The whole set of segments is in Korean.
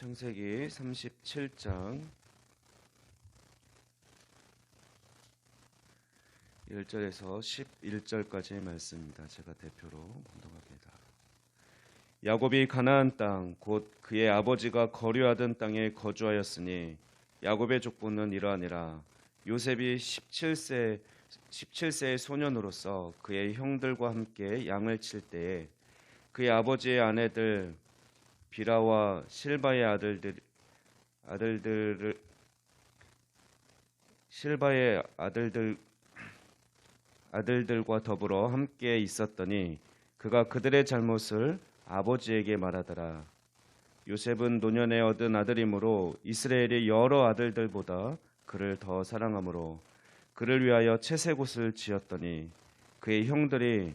창세기 37장 1절에서 11절까지의 말씀입니다. 제가 대표로 봉독합니다. 야곱이 가나안 땅 곧 그의 아버지가 거류하던 땅에 거주하였으니 야곱의 족보는 이러하니라 요셉이 17세 17세의 소년으로서 그의 형들과 함께 양을 칠 때에 그의 아버지의 아내들 비라와 실바의 아들들 아들들을 실바의 아들들 아들들과 더불어 함께 있었더니 그가 그들의 잘못을 아버지에게 말하더라. 요셉은 노년에 얻은 아들이므로 이스라엘의 여러 아들들보다 그를 더 사랑하므로 그를 위하여 채색옷을 지었더니 그의 형들이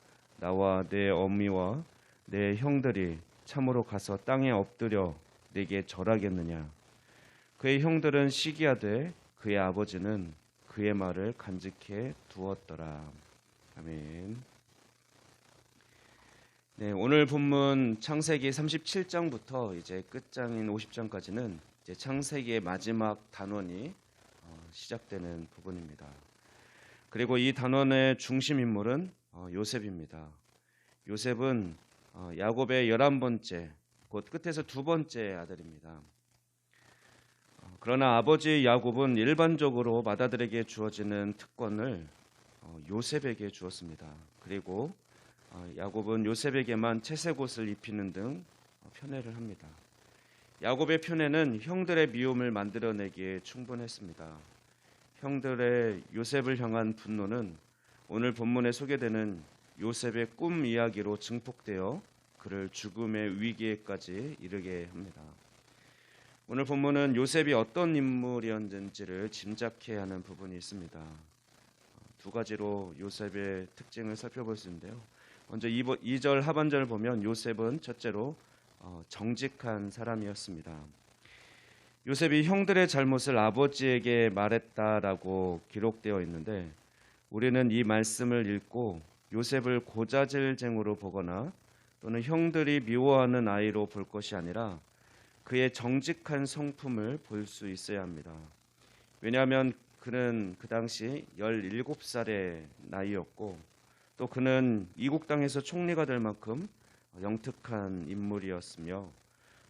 나와 내 어미와 내 형들이 참으로 가서 땅에 엎드려 내게 절하겠느냐 그의 형들은 시기하되 그의 아버지는 그의 말을 간직해 두었더라. 아멘. 네, 오늘 본문 창세기 37장부터 이제 끝장인 50장까지는 이제 창세기의 마지막 단원이 어, 시작되는 부분입니다. 그리고 이 단원의 중심 인물은 어, 요셉입니다. 요셉은 어, 야곱의 열한 번째, 곧 끝에서 두 번째 아들입니다. 그러나 아버지 야곱은 일반적으로 마다들에게 주어지는 특권을 어, 요셉에게 주었습니다. 그리고 어, 야곱은 요셉에게만 채색옷을 입히는 등 어, 편애를 합니다. 야곱의 편애는 형들의 미움을 만들어내기에 충분했습니다. 형들의 요셉을 향한 분노는 오늘 본문에 소개되는 요셉의 꿈 이야기로 증폭되어 그를 죽음의 위기에까지 이르게 합니다. 오늘 본문은 요셉이 어떤 인물이었는지를 짐작해 하는 부분이 있습니다. 두 가지로 요셉의 특징을 살펴볼 수 있는데요. 먼저 2절 하반절을 보면 요셉은 첫째로 어, 정직한 사람이었습니다. 요셉이 형들의 잘못을 아버지에게 말했다라고 기록되어 있는데 우리는 이 말씀을 읽고 요셉을 고자질쟁으로 보거나 또는 형들이 미워하는 아이로 볼 것이 아니라 그의 정직한 성품을 볼 수 있어야 합니다. 왜냐하면 그는 그 당시 17살의 나이였고 또 그는 이국 땅에서 총리가 될 만큼 영특한 인물이었으며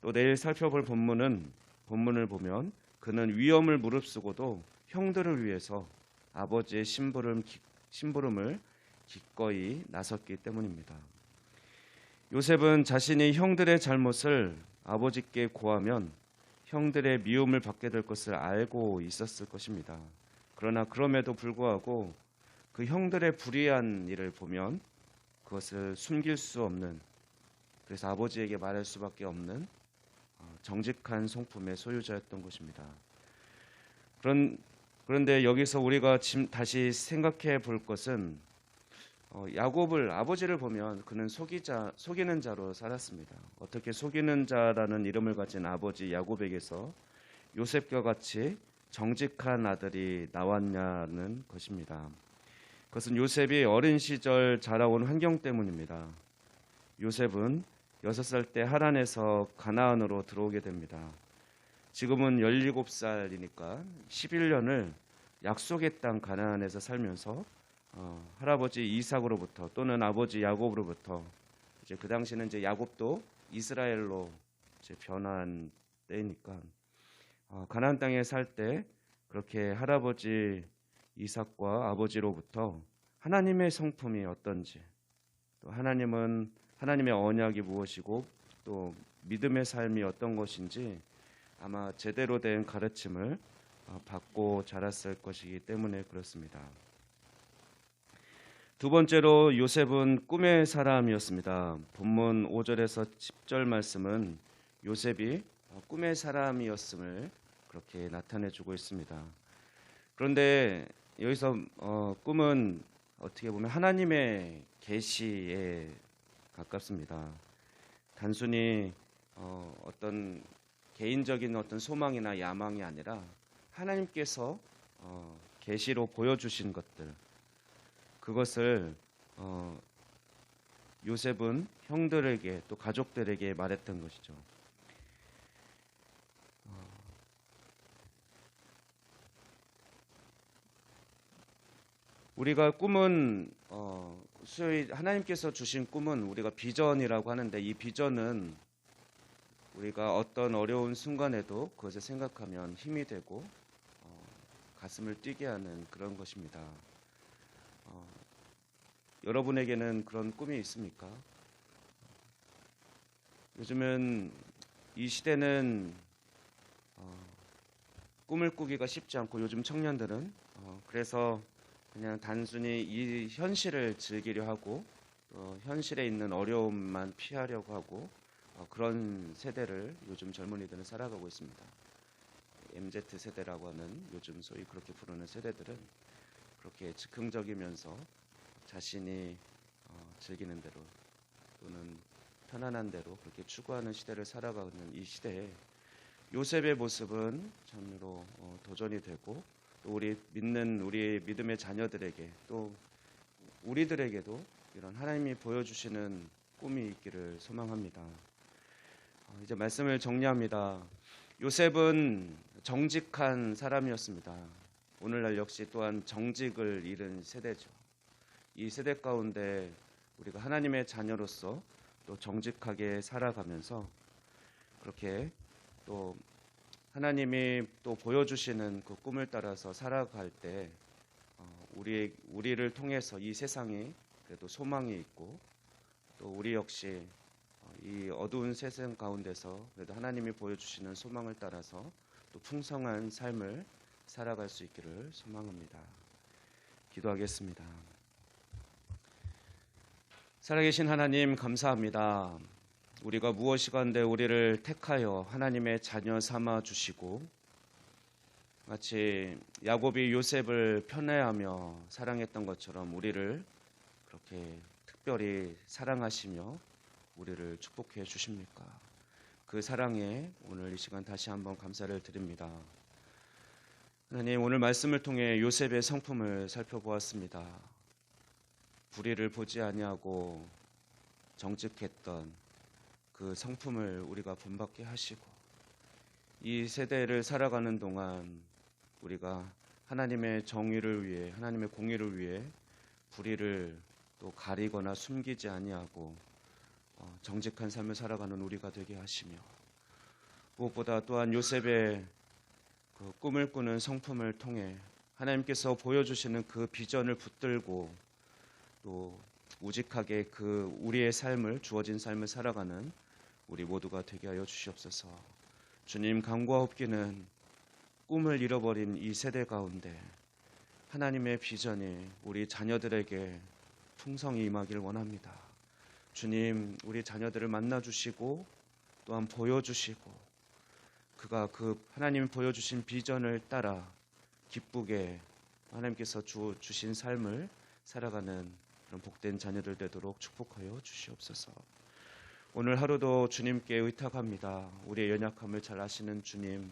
또 내일 살펴볼 본문은 본문을 보면 그는 위험을 무릅쓰고도 형들을 위해서 아버지의 심부름, 심부름을 기꺼이 나섰기 때문입니다. 요셉은 자신이 형들의 잘못을 아버지께 고하면 형들의 미움을 받게 될 것을 알고 있었을 것입니다. 그러나 그럼에도 불구하고 그 형들의 불의한 일을 보면 그것을 숨길 수 없는 그래서 아버지에게 말할 수밖에 없는 어, 정직한 성품의 소유자였던 것입니다. 그런 그런데 여기서 우리가 다시 생각해 볼 것은 어, 야곱을 아버지를 보면 그는 속이자 속이는 자로 살았습니다. 어떻게 속이는 자라는 이름을 가진 아버지 야곱에게서 요셉과 같이 정직한 아들이 나왔냐는 것입니다. 그것은 요셉이 어린 시절 자라온 환경 때문입니다. 요셉은 6살 때 하란에서 가나안으로 들어오게 됩니다. 지금은 17살이니까 11년을 약속의 땅 가나안에서 살면서 어, 할아버지 이삭으로부터 또는 아버지 야곱으로부터 이제 그 당시는 이제 야곱도 이스라엘로 이제 변한 때니까 어, 가나안 땅에 살 때 그렇게 할아버지 이삭과 아버지로부터 하나님의 성품이 어떤지 또 하나님은 하나님의 언약이 무엇이고 또 믿음의 삶이 어떤 것인지 아마 제대로 된 가르침을 어, 받고 자랐을 것이기 때문에 그렇습니다. 두 번째로 요셉은 꿈의 사람이었습니다. 본문 5절에서 10절 말씀은 요셉이 어, 꿈의 사람이었음을 그렇게 나타내 주고 있습니다. 그런데 여기서 어, 꿈은 어떻게 보면 하나님의 계시에 가깝습니다. 단순히 어, 어떤 개인적인 어떤 소망이나 야망이 아니라 하나님께서 어, 계시로 보여주신 것들 그것을 어, 요셉은 형들에게 또 가족들에게 말했던 것이죠. 어, 우리가 꿈은 어, 하나님께서 주신 꿈은 우리가 비전이라고 하는데 이 비전은 우리가 어떤 어려운 순간에도 그것을 생각하면 힘이 되고 어, 가슴을 뛰게 하는 그런 것입니다. 어, 여러분에게는 그런 꿈이 있습니까? 요즘은 이 시대는 어, 꿈을 꾸기가 쉽지 않고 요즘 청년들은 어, 그래서 그냥 단순히 이 현실을 즐기려 하고 어, 현실에 있는 어려움만 피하려고 하고 어, 그런 세대를 요즘 젊은이들은 살아가고 있습니다. MZ 세대라고 하는 요즘 소위 그렇게 부르는 세대들은 그렇게 즉흥적이면서 자신이 어, 즐기는 대로 또는 편안한 대로 그렇게 추구하는 시대를 살아가는 이 시대에 요셉의 모습은 참으로 어, 도전이 되고 또 우리 믿는 우리 믿음의 자녀들에게 또 우리들에게도 이런 하나님이 보여주시는 꿈이 있기를 소망합니다. 어, 이제 말씀을 정리합니다. 요셉은 정직한 사람이었습니다. 오늘날 역시 또한 정직을 잃은 세대죠. 이 세대 가운데 우리가 하나님의 자녀로서 또 정직하게 살아가면서 그렇게 또 하나님이 또 보여주시는 그 꿈을 따라서 살아갈 때 어, 우리 우리를 통해서 이 세상에 그래도 소망이 있고 또 우리 역시 어, 이 어두운 세상 가운데서 그래도 하나님이 보여주시는 소망을 따라서 또 풍성한 삶을 살아갈 수 있기를 소망합니다. 기도하겠습니다. 살아계신 하나님 감사합니다. 우리가 무엇이건데 우리를 택하여 하나님의 자녀 삼아 주시고 마치 야곱이 요셉을 편애하며 사랑했던 것처럼 우리를 그렇게 특별히 사랑하시며 우리를 축복해 주십니까? 그 사랑에 오늘 이 시간 다시 한번 감사를 드립니다. 하나님 오늘 말씀을 통해 요셉의 성품을 살펴보았습니다. 불의를 보지 아니하고 정직했던 그 성품을 우리가 본받게 하시고 이 세대를 살아가는 동안 우리가 하나님의 정의를 위해 하나님의 공의를 위해 불의를 또 가리거나 숨기지 아니하고 어, 정직한 삶을 살아가는 우리가 되게 하시며 무엇보다 또한 요셉의 그 꿈을 꾸는 성품을 통해 하나님께서 보여주시는 그 비전을 붙들고 또 우직하게 그 우리의 삶을 주어진 삶을 살아가는 우리 모두가 되게 하여 주시옵소서. 주님 강과 없기는 꿈을 잃어버린 이 세대 가운데 하나님의 비전이 우리 자녀들에게 풍성히 임하길 원합니다. 주님, 우리 자녀들을 만나 주시고 또한 보여 주시고 그가 그 하나님 보여주신 비전을 따라 기쁘게 하나님께서 주, 주신 삶을 살아가는 그런 복된 자녀들 되도록 축복하여 주시옵소서. 오늘 하루도 주님께 의탁합니다. 우리의 연약함을 잘 아시는 주님,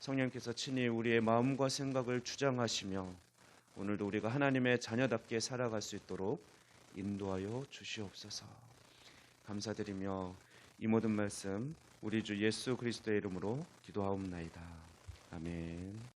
성령께서 친히 우리의 마음과 생각을 주장하시며 오늘도 우리가 하나님의 자녀답게 살아갈 수 있도록 인도하여 주시옵소서. 감사드리며 이 모든 말씀 우리 주 예수 그리스도의 이름으로 기도하옵나이다. 아멘.